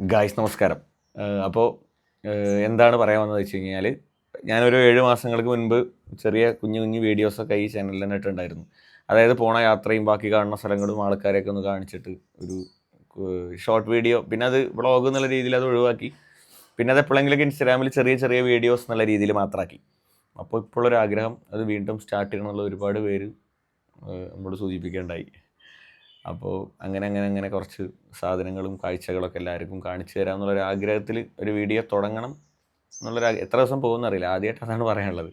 Guys നമസ്കാരം. അപ്പോൾ എന്താണ് പറയാൻ വന്നത് വെച്ച് കഴിഞ്ഞാൽ ഞാനൊരു ഏഴ് മാസങ്ങൾക്ക് മുൻപ് ചെറിയ കുഞ്ഞു കുഞ്ഞു വീഡിയോസൊക്കെ ഈ ചാനലിൽ തന്നെ ഇട്ടുണ്ടായിരുന്നു അതായത് പോണ യാത്രയും ബാക്കി കാണുന്ന സ്ഥലങ്ങളും ആൾക്കാരെയൊക്കെ ഒന്ന് കാണിച്ചിട്ട് ഒരു ഷോർട്ട് വീഡിയോ പിന്നെ അത് വ്ളോഗ് എന്നുള്ള രീതിയിൽ അത് ഒഴിവാക്കി. പിന്നെ അത് എപ്പോഴെങ്കിലൊക്കെ ഇൻസ്റ്റാഗ്രാമിൽ ചെറിയ ചെറിയ വീഡിയോസ് എന്നുള്ള രീതിയിൽ മാത്രമാക്കി അപ്പോൾ ഇപ്പോഴൊരാഗ്രഹം അത് വീണ്ടും സ്റ്റാർട്ട് ചെയ്യണമെന്നുള്ള ഒരുപാട് പേര് നമ്മോട് സൂചിപ്പിക്കേണ്ടായി. അപ്പോൾ അങ്ങനെ അങ്ങനെ അങ്ങനെ കുറച്ച് സാധനങ്ങളും കാഴ്ചകളൊക്കെ എല്ലാവർക്കും കാണിച്ചു തരാം എന്നുള്ളൊരു ആഗ്രഹത്തിൽ ഒരു വീഡിയോ തുടങ്ങണം എന്നുള്ളൊരു എത്ര ദിവസം പോകുമെന്ന് അറിയില്ല. ആദ്യമായിട്ട് അതാണ് പറയാനുള്ളത്.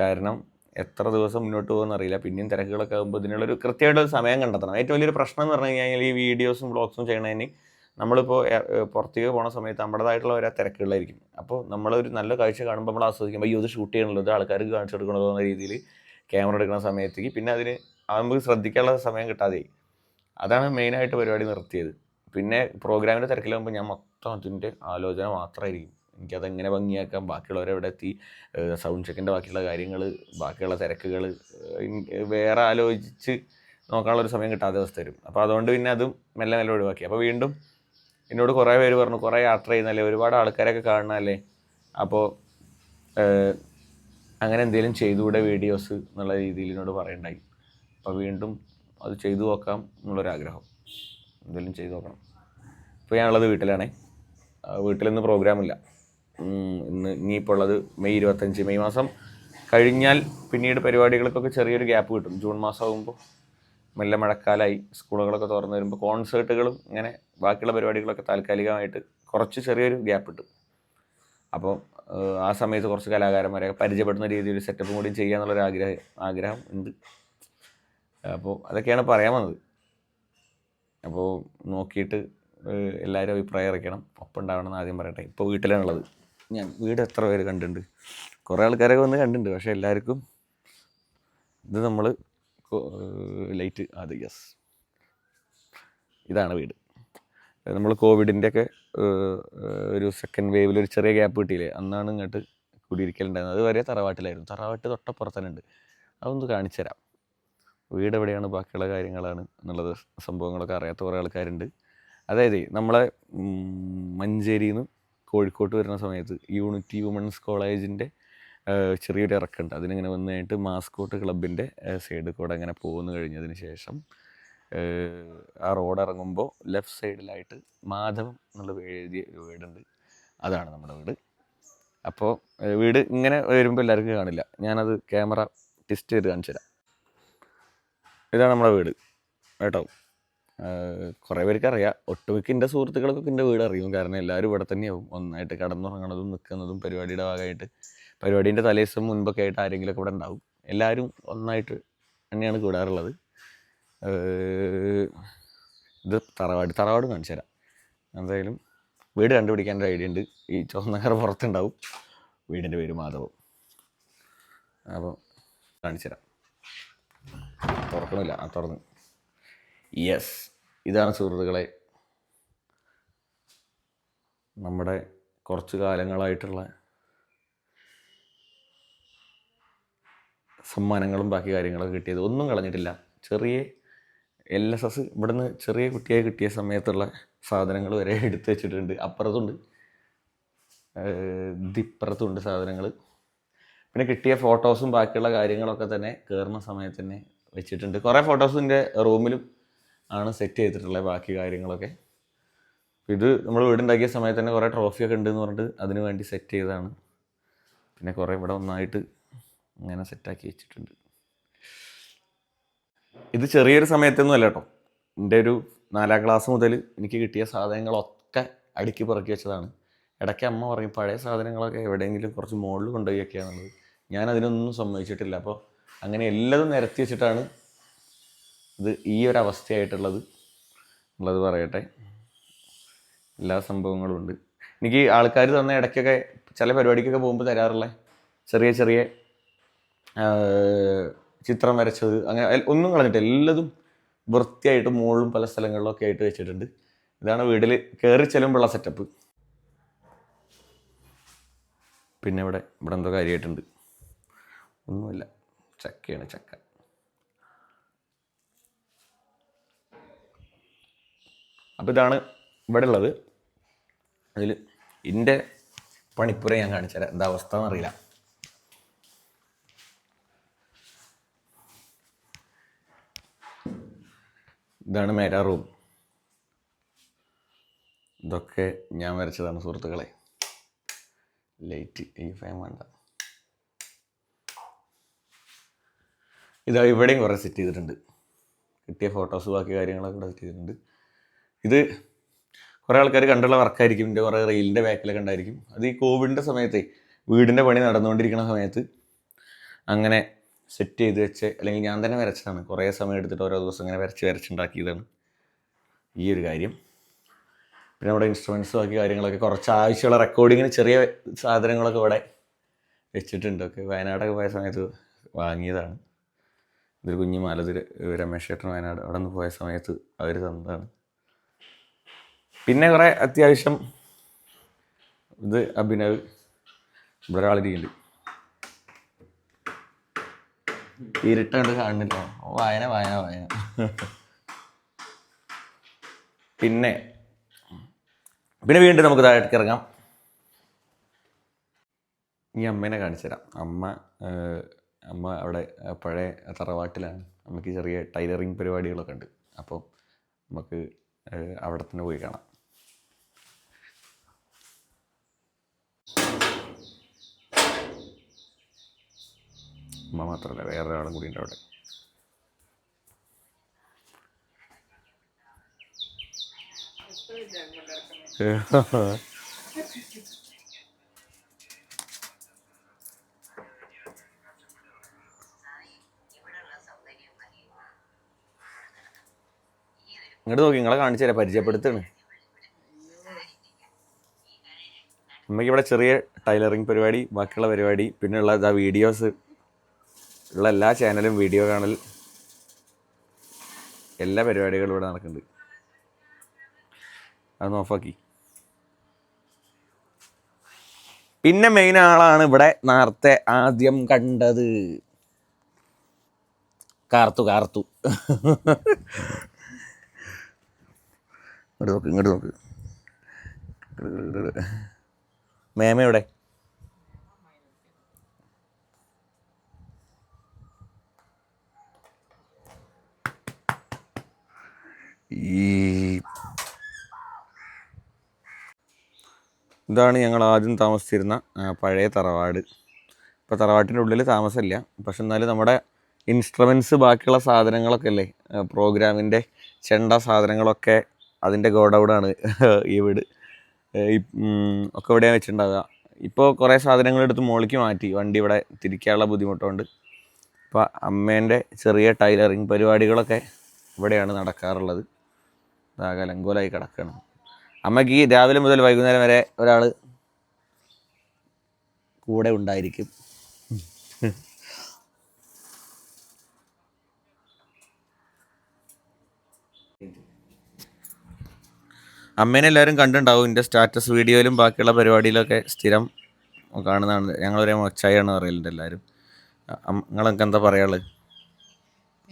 കാരണം എത്ര ദിവസം മുന്നോട്ട് പോകുമെന്ന് അറിയില്ല. പിന്നെയും തിരക്കുകളൊക്കെ ആകുമ്പോൾ ഇതിനുള്ളൊരു കൃത്യമായിട്ടൊരു സമയം കണ്ടെത്തണം. ഏറ്റവും വലിയൊരു പ്രശ്നം എന്ന് പറഞ്ഞു കഴിഞ്ഞാൽ ഈ വീഡിയോസും വ്ളോഗ്സും ചെയ്യണതിന് നമ്മളിപ്പോൾ പുറത്തേക്ക് പോണ സമയത്ത് നമ്മുടേതായിട്ടുള്ള ഓരോ തിരക്കുകളായിരിക്കും അപ്പോൾ നമ്മളൊരു നല്ല കാഴ്ച കാണുമ്പോൾ നമ്മൾ ആസ്വദിക്കുമ്പോൾ അയ്യോ ഇത് ഷൂട്ട് ചെയ്യണല്ലോ ഇത് ആൾക്കാർക്ക് കാണിച്ചു കൊടുക്കണല്ലോ എന്ന രീതിയിൽ ക്യാമറ എടുക്കുന്ന സമയത്തേക്ക് പിന്നെ അതിന് അത് നമുക്ക് ശ്രദ്ധിക്കാനുള്ള സമയം കിട്ടാതെയായി. അതാണ് മെയിനായിട്ട് പരിപാടി നിർത്തിയത്. പിന്നെ പ്രോഗ്രാമിന്റെ തിരക്കിലാകുമ്പോൾ ഞാൻ മൊത്തം അതിന്റെ ആലോചന മാത്രമായിരിക്കും. എനിക്കത് എങ്ങനെ ഭംഗിയാക്കാം? ബാക്കിയുള്ളവരെ എവിടെ എത്തി? സൗണ്ട് ചെക്കിന്റെ ബാക്കിയുള്ള കാര്യങ്ങൾ ബാക്കിയുള്ള തിരക്കുകൾ വേറെ ആലോചിച്ച് നോക്കാനുള്ള ഒരു സമയം കിട്ടാത്ത അവസ്ഥ വരും. അപ്പോൾ അതുകൊണ്ട് പിന്നെ അതും മെല്ലെ മെല്ലെ ഒഴിവാക്കി. അപ്പോൾ വീണ്ടും എന്നോട് കുറേ പേര് പറഞ്ഞു കുറേ യാത്ര ചെയ്യുന്നല്ലേ ഒരുപാട് ആൾക്കാരൊക്കെ കാണണമല്ലേ അപ്പോൾ അങ്ങനെ എന്തെങ്കിലും ചെയ്തുകൂടെ വീഡിയോസ്? എന്നുള്ള രീതിയിൽ എന്നോട് പറയണ്ടായി. അപ്പോൾ വീണ്ടും അത് ചെയ്തു നോക്കാം എന്നുള്ളൊരാഗ്രഹം. എന്തെങ്കിലും ചെയ്തു നോക്കണം. ഇപ്പോൾ ഞാനുള്ളത് വീട്ടിലാണേ. വീട്ടിലിന്ന് പ്രോഗ്രാമില്ല ഇന്ന് ഇനിയിപ്പോൾ ഉള്ളത് മെയ് ഇരുപത്തഞ്ച്. മെയ് മാസം കഴിഞ്ഞാൽ പിന്നീട് പരിപാടികൾക്കൊക്കെ ചെറിയൊരു ഗ്യാപ്പ് കിട്ടും. ജൂൺ മാസം ആകുമ്പോൾ മെല്ലെ മഴക്കാലമായി സ്കൂളുകളൊക്കെ തുറന്നു വരുമ്പോൾ കോൺസേർട്ടുകളും ഇങ്ങനെ ബാക്കിയുള്ള പരിപാടികളൊക്കെ താൽക്കാലികമായിട്ട് കുറച്ച് ചെറിയൊരു ഗ്യാപ്പ് കിട്ടും അപ്പോൾ ആ സമയത്ത് കുറച്ച് കലാകാരന്മാരെ പരിചയപ്പെടുന്ന രീതിയിൽ സെറ്റപ്പും കൂടി ചെയ്യാന്നുള്ളൊരു ആഗ്രഹം ആഗ്രഹം ഉണ്ട്. അപ്പോൾ അതൊക്കെയാണ് പറയാൻ വന്നത്. അപ്പോൾ നോക്കിയിട്ട് എല്ലാവരും അഭിപ്രായം അറിയിക്കണം ഒപ്പം ഉണ്ടാവണം എന്ന് ആദ്യം പറയട്ടെ. ഇപ്പോൾ വീട്ടിലാണുള്ളത് ഞാൻ വീട് എത്ര പേര് കണ്ടിട്ടുണ്ട്? കുറേ ആൾക്കാരൊക്കെ വന്ന് കണ്ടിട്ടുണ്ട്. പക്ഷേ എല്ലാവർക്കും ഇത് നമ്മൾ ലൈറ്റ് അത് യെസ്. ഇതാണ് വീട്. നമ്മൾ കോവിഡിന്റെ ഒക്കെ ഒരു സെക്കൻഡ് വേവിൽ ഒരു ചെറിയ ഗ്യാപ്പ് കിട്ടിയില്ലേ? അന്നാണ് ഇങ്ങോട്ട് കുടിയിരിക്കലുണ്ടായിരുന്നത്. അതുവരെ തറവാട്ടിലായിരുന്നു. തറവാട്ട് തൊട്ടപ്പുറത്തന്നെ ഉണ്ട്. അതൊന്ന് കാണിച്ചു തരാം. വീട് എവിടെയാണ് ബാക്കിയുള്ള കാര്യങ്ങളാണ് എന്നുള്ളത് സംഭവങ്ങളൊക്കെ അറിയാത്ത കുറേ ആൾക്കാരുണ്ട്. അതായത് നമ്മളെ മഞ്ചേരിയിൽ നിന്ന് കോഴിക്കോട്ട് വരുന്ന സമയത്ത് യൂണിറ്റി വുമൻസ് കോളേജിന്റെ ചെറിയൊരു ഇറക്കുണ്ട്. അതിനിങ്ങനെ വന്നു കഴിഞ്ഞിട്ട് മാസ്കോട്ട് ക്ലബിന്റെ സൈഡ് കൂടെ അങ്ങനെ പോകുന്നു കഴിഞ്ഞതിന് ശേഷം ആ റോഡ് ഇറങ്ങുമ്പോൾ ലെഫ്റ്റ് സൈഡിലായിട്ട് മാധവം എന്നുള്ള എഴുതിയ ഒരു വീടുണ്ട്. അതാണ് നമ്മുടെ വീട്. അപ്പോൾ വീട് ഇങ്ങനെ വരുമ്പോൾ എല്ലാവർക്കും കാണില്ല. ഞാനത് ക്യാമറ ടെസ്റ്റ് ചെയ്ത് കാണിച്ചു തരാം ഇതാണ് നമ്മുടെ വീട്. കേട്ടോ? കുറേ പേർക്ക് അറിയാം. ഒട്ടുമിക്ക എന്റെ സുഹൃത്തുക്കൾക്കൊക്കെ എന്റെ വീട് അറിയും. കാരണം എല്ലാവരും ഇവിടെ തന്നെയാവും. ഒന്നായിട്ട് കടന്നുറങ്ങണതും നിൽക്കുന്നതും പരിപാടിയുടെ ഭാഗമായിട്ട് പരിപാടീന്റെ തലേദിവസം മുൻപൊക്കെ ആയിട്ട് ആരെങ്കിലുമൊക്കെ ഇവിടെ ഉണ്ടാവും. എല്ലാവരും ഒന്നായിട്ട് തന്നെയാണ് കൂടാറുള്ളത്. ഇത് തറവാട് തറവാട് കാണിച്ചു തരാം. എന്തായാലും വീട് കണ്ടുപിടിക്കാൻ ഒരു ഐഡിയ ഉണ്ട്. ഈ ചുവന്ന കറ പുറത്തുണ്ടാവും. വീടിന്റെ പേര് മാധവം. അപ്പോൾ കാണിച്ചു തരാം. തുറക്കണില്ല ആ തുറന്ന്. യെസ് ഇതാണ് സുഹൃത്തുക്കളെ. നമ്മുടെ കുറച്ച് കാലങ്ങളായിട്ടുള്ള സമ്മാനങ്ങളും ബാക്കി കാര്യങ്ങളൊക്കെ കിട്ടിയത്. ഒന്നും കളഞ്ഞിട്ടില്ല. ചെറിയ എൽ എസ് എസ് ഇവിടുന്ന് ചെറിയ കുട്ടിയായി കിട്ടിയ സമയത്തുള്ള സാധനങ്ങൾ വരെ എടുത്തു വെച്ചിട്ടുണ്ട്. അപ്പുറത്തുണ്ട് ഇതിപ്പുറത്തുണ്ട് സാധനങ്ങൾ. പിന്നെ കിട്ടിയ ഫോട്ടോസും ബാക്കിയുള്ള കാര്യങ്ങളൊക്കെ തന്നെ കയറുന്ന സമയത്ത് തന്നെ വെച്ചിട്ടുണ്ട്. കുറേ ഫോട്ടോസ് എന്റെ റൂമിലും ആണ് സെറ്റ് ചെയ്തിട്ടുള്ളത് ബാക്കി കാര്യങ്ങളൊക്കെ. ഇത് നമ്മൾ വീടുണ്ടാക്കിയ സമയത്ത് തന്നെ കുറേ ട്രോഫിയൊക്കെ ഉണ്ട് എന്ന് പറഞ്ഞിട്ട് അതിന് വേണ്ടി സെറ്റ് ചെയ്തതാണ്. പിന്നെ കുറേ ഇവിടെ ഒന്നായിട്ട് ഇങ്ങനെ സെറ്റാക്കി വെച്ചിട്ടുണ്ട്. ഇത് ചെറിയൊരു സമയത്തൊന്നും അല്ല കേട്ടോ. എന്റെ ഒരു നാലാം ക്ലാസ് മുതൽ എനിക്ക് കിട്ടിയ സാധനങ്ങളൊക്കെ അടുക്കി പിറക്കി വെച്ചതാണ്. ഇടയ്ക്ക് അമ്മ പറയും പഴയ സാധനങ്ങളൊക്കെ എവിടെയെങ്കിലും കുറച്ച് മുകളിൽ കൊണ്ടുപോയി ഒക്കെയാണുള്ളത് ഞാൻ അതിനൊന്നും സമ്മതിച്ചിട്ടില്ല. അപ്പോൾ അങ്ങനെ എല്ലതും നിരത്തി വെച്ചിട്ടാണ് ഇത് ഈ ഒരു അവസ്ഥയായിട്ടുള്ളത്. ഉള്ളത് പറയട്ടെ. എല്ലാ സംഭവങ്ങളും ഉണ്ട്. എനിക്ക് ആൾക്കാർ തന്ന ഇടയ്ക്കൊക്കെ ചില പരിപാടിക്കൊക്കെ പോകുമ്പോൾ തരാറുള്ള? ചെറിയ ചെറിയ ചിത്രം വരച്ചത് അങ്ങനെ ഒന്നും കളഞ്ഞിട്ട് എല്ലാതും വൃത്തിയായിട്ട് മുകളിലും പല സ്ഥലങ്ങളിലൊക്കെ ആയിട്ട് വെച്ചിട്ടുണ്ട്. ഇതാണ് വീട്ടിൽ കയറി ചെല്ലുമ്പോഴുള്ള സെറ്റപ്പ് പിന്നെ ഇവിടെ ഇവിടെ എന്തോ കാര്യമായിട്ടുണ്ട് ഒന്നുമില്ല. ചക്കയാണ് ചക്ക. അപ്പോൾ ഇതാണ് ഇവിടെ ഉള്ളത്. അതിൽ എന്റെ പണിപ്പുര ഞാൻ കാണിച്ചു തരാം. എന്താ അവസ്ഥ എന്നറിയില്ല ഇതാണ് മേരാ റൂം. ഇതൊക്കെ ഞാൻ വരച്ചതാണ് സുഹൃത്തുക്കളെ. ലൈറ്റ് ഈ ഫാൻ വേണ്ട. ഇതാ ഇവിടെയും കുറേ സെറ്റ് ചെയ്തിട്ടുണ്ട്. കിട്ടിയ ഫോട്ടോസ് ബാക്കി കാര്യങ്ങളൊക്കെ ഇവിടെ സെറ്റ് ചെയ്തിട്ടുണ്ട്. ഇത് കുറേ ആൾക്കാർ കണ്ടുള്ള വർക്കായിരിക്കും എന്റെ കുറേ റെയിലിന്റെ ബാക്കിലൊക്കെ ഉണ്ടായിരിക്കും. അത് ഈ കോവിഡിന്റെ സമയത്തെ വീടിന്റെ പണി നടന്നുകൊണ്ടിരിക്കുന്ന സമയത്ത് അങ്ങനെ സെറ്റ് ചെയ്ത് വെച്ച് അല്ലെങ്കിൽ ഞാൻ തന്നെ വരച്ചതാണ്. കുറേ സമയം എടുത്തിട്ട് ഓരോ ദിവസം ഇങ്ങനെ വരച്ച് വരച്ചുണ്ടാക്കിയതാണ് ഈ ഒരു കാര്യം. പിന്നെ അവിടെ ഇൻസ്ട്രുമെൻസ് ബാക്കി കാര്യങ്ങളൊക്കെ കുറച്ച് ആവശ്യമുള്ള റെക്കോർഡിങ്ങിന് ചെറിയ സാധനങ്ങളൊക്കെ ഇവിടെ വെച്ചിട്ടുണ്ട്. ഒക്കെ വയനാടൊക്കെ പോയ സമയത്ത് വാങ്ങിയതാണ്. ഇതൊരു കുഞ്ഞു മാലതിര് രമേശ് ചേട്ടൻ വയനാട് അവിടെ നിന്ന് പോയ സമയത്ത് അവർ തന്നതാണ്. പിന്നെ കുറേ അത്യാവശ്യം ഇത് അഭിനവ് ഒരാളിരിക്കുന്നുണ്ട്. ഇരുട്ടുണ്ട് കാണുന്നില്ല. ഓ, വായന വായന വായന. പിന്നെ പിന്നെ വീണ്ടും നമുക്ക് താഴേക്ക് ഇറങ്ങാം. ഈ അമ്മേനെ കാണിച്ചു തരാം അമ്മ അമ്മ അവിടെ പഴയ തറവാട്ടിലാണ്. അമ്മയ്ക്ക് ചെറിയ ടൈലറിങ് പരിപാടികളൊക്കെ ഉണ്ട്. അപ്പോൾ നമുക്ക് അവിടെ തന്നെ പോയി കാണാം. അമ്മ മാത്രമല്ല വേറെ ഒരാളും കൂടി ഉണ്ട് അവിടെ. ഇങ്ങോട്ട് നോക്കി നിങ്ങളെ കാണിച്ചു തരാം പരിചയപ്പെടുത്താണ്. അമ്മയ്ക്ക് ഇവിടെ ചെറിയ ടൈലറിങ് പരിപാടി ബാക്കിയുള്ള പരിപാടി പിന്നെ ഉള്ള ഇതാ വീഡിയോസ്. ഉള്ള എല്ലാ ചാനലും വീഡിയോ കാണൽ. എല്ലാ പരിപാടികളും ഇവിടെ നടക്കുന്നുണ്ട് അതൊന്ന് ഓഫാക്കി. പിന്നെ മെയിൻ ആളാണ് ഇവിടെ നേരത്തെ ആദ്യം കണ്ടത്. കാർത്തു കാർത്തു. ഇങ്ങോട്ട് നോക്ക് ഇങ്ങോട്ട് നോക്ക്. മേമ എവിടെ? ഇതാണ് ഞങ്ങൾ ആദ്യം താമസിച്ചിരുന്ന പഴയ തറവാട്. ഇപ്പോൾ തറവാട്ടിന്റെ ഉള്ളിൽ താമസമില്ല. പക്ഷെ എന്നാലും നമ്മുടെ ഇൻസ്ട്രുമെൻസ് ബാക്കിയുള്ള സാധനങ്ങളൊക്കെ അല്ലേ? പ്രോഗ്രാമിന്റെ ചെണ്ട സാധനങ്ങളൊക്കെ അതിന്റെ ഗോഡൗണാണ് ഈ വീട്. ഒക്കെ ഇവിടെയാണ് വെച്ചിട്ടുണ്ടാവുക. ഇപ്പോൾ കുറേ സാധനങ്ങൾ എടുത്ത് മുകളിലേക്ക് മാറ്റി. വണ്ടി ഇവിടെ തിരിക്കാനുള്ള ബുദ്ധിമുട്ടുണ്ട്. അപ്പോൾ അമ്മേന്റെ ചെറിയ ടൈലറിങ് പരിപാടികളൊക്കെ ഇവിടെയാണ് നടക്കാറുള്ളത്. ഇതാകെ അലങ്കോലായി കിടക്കുകയാണ് അമ്മയ്ക്ക് രാവിലെ മുതൽ വൈകുന്നേരം വരെ ഒരാൾ കൂടെ ഉണ്ടായിരിക്കും. അമ്മേനെ എല്ലാവരും കണ്ടിട്ടുണ്ടാവും എന്റെ സ്റ്റാറ്റസ് വീഡിയോയിലും ബാക്കിയുള്ള പരിപാടിയിലൊക്കെ സ്ഥിരം കാണുന്നതാണ്. ഞങ്ങളൊരേ മൊച്ചായാണ് പറയലുണ്ട് എല്ലാവരും. നിങ്ങളൊക്കെ എന്താ പറയാനുള്ളത്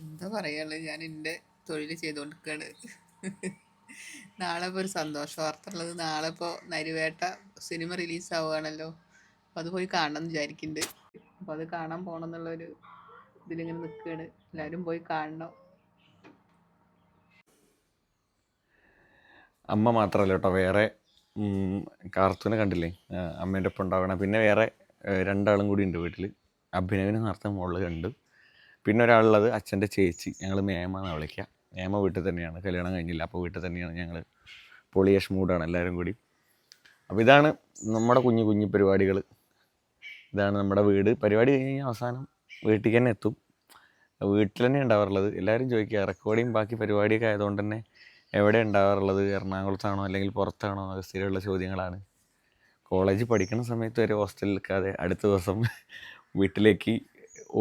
എന്താ പറയാനുള്ളത് ഞാൻ എന്റെ തൊഴിൽ ചെയ്തുകൊണ്ടിരിക്കുകയാണ് നാളെ ഇപ്പോൾ ഒരു സന്തോഷ വാർത്ത ഉള്ളത്. നാളെ ഇപ്പോൾ നരിവേട്ട സിനിമ റിലീസ് ആവുകയാണല്ലോ. അപ്പോൾ അത് പോയി കാണണം എന്ന് വിചാരിക്കുന്നുണ്ട് അപ്പോൾ അത് കാണാൻ പോകണം എന്നുള്ളൊരു ഇതിലിങ്ങനെ നിൽക്കുകയാണ് എല്ലാവരും പോയി കാണണം. അമ്മ മാത്രമല്ല കേട്ടോ വേറെ കാർത്തൂനെ കണ്ടില്ലേ? അമ്മേന്റെ ഒപ്പം ഉണ്ടാവണം. പിന്നെ വേറെ രണ്ടാളും കൂടി ഉണ്ട് വീട്ടിൽ അഭിനവിനെ നേരത്തെ മുകളിൽ കണ്ടു. പിന്നെ ഒരാളുള്ളത് അച്ഛന്റെ ചേച്ചി. ഞങ്ങൾ മേമ എന്നാണ് വിളിക്കുക മേമ വീട്ടിൽ തന്നെയാണ്. കല്യാണം കഴിഞ്ഞില്ല. അപ്പോൾ വീട്ടിൽ തന്നെയാണ് ഞങ്ങൾ പൊളിയഷ് മൂഡാണ് എല്ലാവരും കൂടി. അപ്പോൾ ഇതാണ് നമ്മുടെ കുഞ്ഞു കുഞ്ഞു പരിപാടികൾ ഇതാണ് നമ്മുടെ വീട്. പരിപാടി കഴിഞ്ഞ് അവസാനം വീട്ടിൽ തന്നെ എത്തും. വീട്ടിൽ തന്നെ ഉണ്ടാവാറുള്ളത്. എല്ലാവരും ചോദിക്കുക റെക്കോർഡിങ് ബാക്കി പരിപാടിയൊക്കെ ആയതുകൊണ്ട് തന്നെ എവിടെ ഉണ്ടാവാറുള്ളത്? എറണാകുളത്താണോ അല്ലെങ്കിൽ പുറത്താണോ എന്നൊക്കെ സ്ഥിരമുള്ള ചോദ്യങ്ങളാണ്. കോളേജ് പഠിക്കുന്ന സമയത്ത് വരെ ഹോസ്റ്റലിൽ നിൽക്കാതെ അടുത്ത ദിവസം വീട്ടിലേക്ക്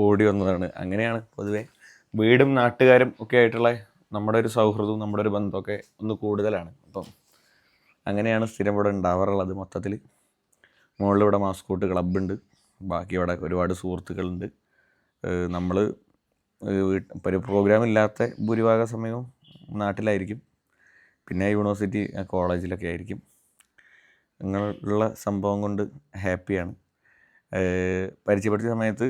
ഓടി വന്നതാണ്. അങ്ങനെയാണ് പൊതുവെ വീടും നാട്ടുകാരും ഒക്കെ ആയിട്ടുള്ള നമ്മുടെ ഒരു സൗഹൃദവും നമ്മുടെ ഒരു ബന്ധമൊക്കെ ഒന്ന് കൂടുതലാണ്. അപ്പം അങ്ങനെയാണ് സ്ഥിരം ഇവിടെ ഉണ്ടാവാറുള്ളത് മൊത്തത്തിൽ. മുകളിൽ ഇവിടെ മാസ്കോട്ട് ക്ലബ്ബുണ്ട്. ബാക്കി ഇവിടെ ഒരുപാട് സുഹൃത്തുക്കളുണ്ട്. നമ്മൾ ഒരു പ്രോഗ്രാം ഇല്ലാത്ത ഭൂരിഭാഗ സമയവും നാട്ടിലായിരിക്കും. പിന്നെ യൂണിവേഴ്സിറ്റി കോളേജിലൊക്കെ ആയിരിക്കും. അങ്ങനെയുള്ള സംഭവം കൊണ്ട് ഹാപ്പിയാണ്. പരിചയപ്പെടുത്തിയ സമയത്ത്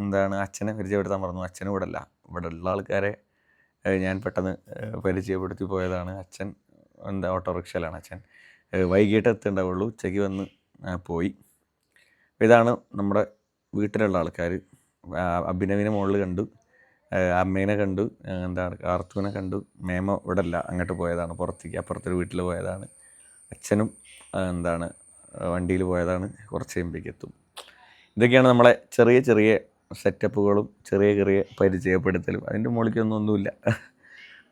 എന്താണ് അച്ഛനെ പരിചയപ്പെടുത്താൻ പറഞ്ഞു. അച്ഛനും ഇവിടെ അല്ല ഇവിടെ ഉള്ള ആൾക്കാരെ ഞാൻ പെട്ടെന്ന് പരിചയപ്പെടുത്തി പോയതാണ്. അച്ഛൻ എന്താ ഓട്ടോറിക്ഷയിലാണ് അച്ഛൻ. വൈകിട്ട് എത്തേണ്ടാവുള്ളൂ. ഉച്ചയ്ക്ക് വന്ന് പോയി. ഇതാണ് നമ്മുടെ വീട്ടിലുള്ള ആൾക്കാർ അഭിനവിനെ മുകളിൽ കണ്ടു. അമ്മേനെ കണ്ടു എന്താ എന്താണ് കാർത്തൂനെ കണ്ടു. മേമ ഇവിടെ അല്ല അങ്ങോട്ട് പോയതാണ് പുറത്തേക്ക് അപ്പുറത്തൊരു വീട്ടിൽ പോയതാണ്. അച്ഛനും എന്താണ് വണ്ടിയിൽ പോയതാണ് കുറച്ച് കഴിയുമ്പോഴേക്ക് എത്തും. ഇതൊക്കെയാണ് നമ്മളെ ചെറിയ ചെറിയ സെറ്റപ്പുകളും ചെറിയ ചെറിയ പരിചയപ്പെടുത്തലും. അതിന്റെ മുകളിലേക്കൊന്നും ഒന്നുമില്ല.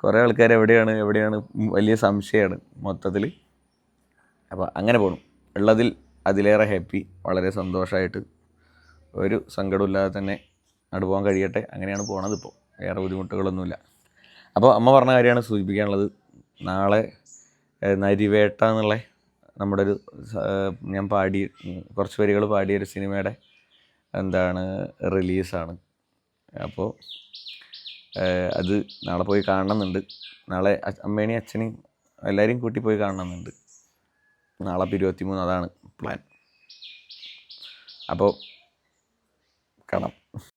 കുറേ ആൾക്കാർ എവിടെയാണ് എവിടെയാണ് വലിയ സംശയമാണ് മൊത്തത്തിൽ അപ്പോൾ അങ്ങനെ പോകണം ഉള്ളതിൽ അതിലേറെ ഹാപ്പി വളരെ സന്തോഷമായിട്ട് ഒരു സങ്കടമില്ലാതെ തന്നെ അവിടെ പോകാൻ കഴിയട്ടെ. അങ്ങനെയാണ് പോണത് ഇപ്പോൾ വേറെ ബുദ്ധിമുട്ടുകളൊന്നുമില്ല. അപ്പോൾ അമ്മ പറഞ്ഞ കാര്യമാണ് സൂചിപ്പിക്കാനുള്ളത്. നാളെ നരിവേട്ട എന്നുള്ള നമ്മുടെ ഒരു ഞാൻ പാടി കുറച്ച് വരികൾ പാടിയ ഒരു സിനിമയുടെ എന്താണ് റിലീസാണ്. അപ്പോൾ അത് നാളെ പോയി കാണണമെന്നുണ്ട്. നാളെ അമ്മേനെയും അച്ഛനെയും എല്ലാവരെയും കൂട്ടി പോയി കാണണമെന്നുണ്ട്. നാളെ ഇരുപത്തി മൂന്ന് അതാണ് പ്ലാൻ. അപ്പോൾ കാണാം.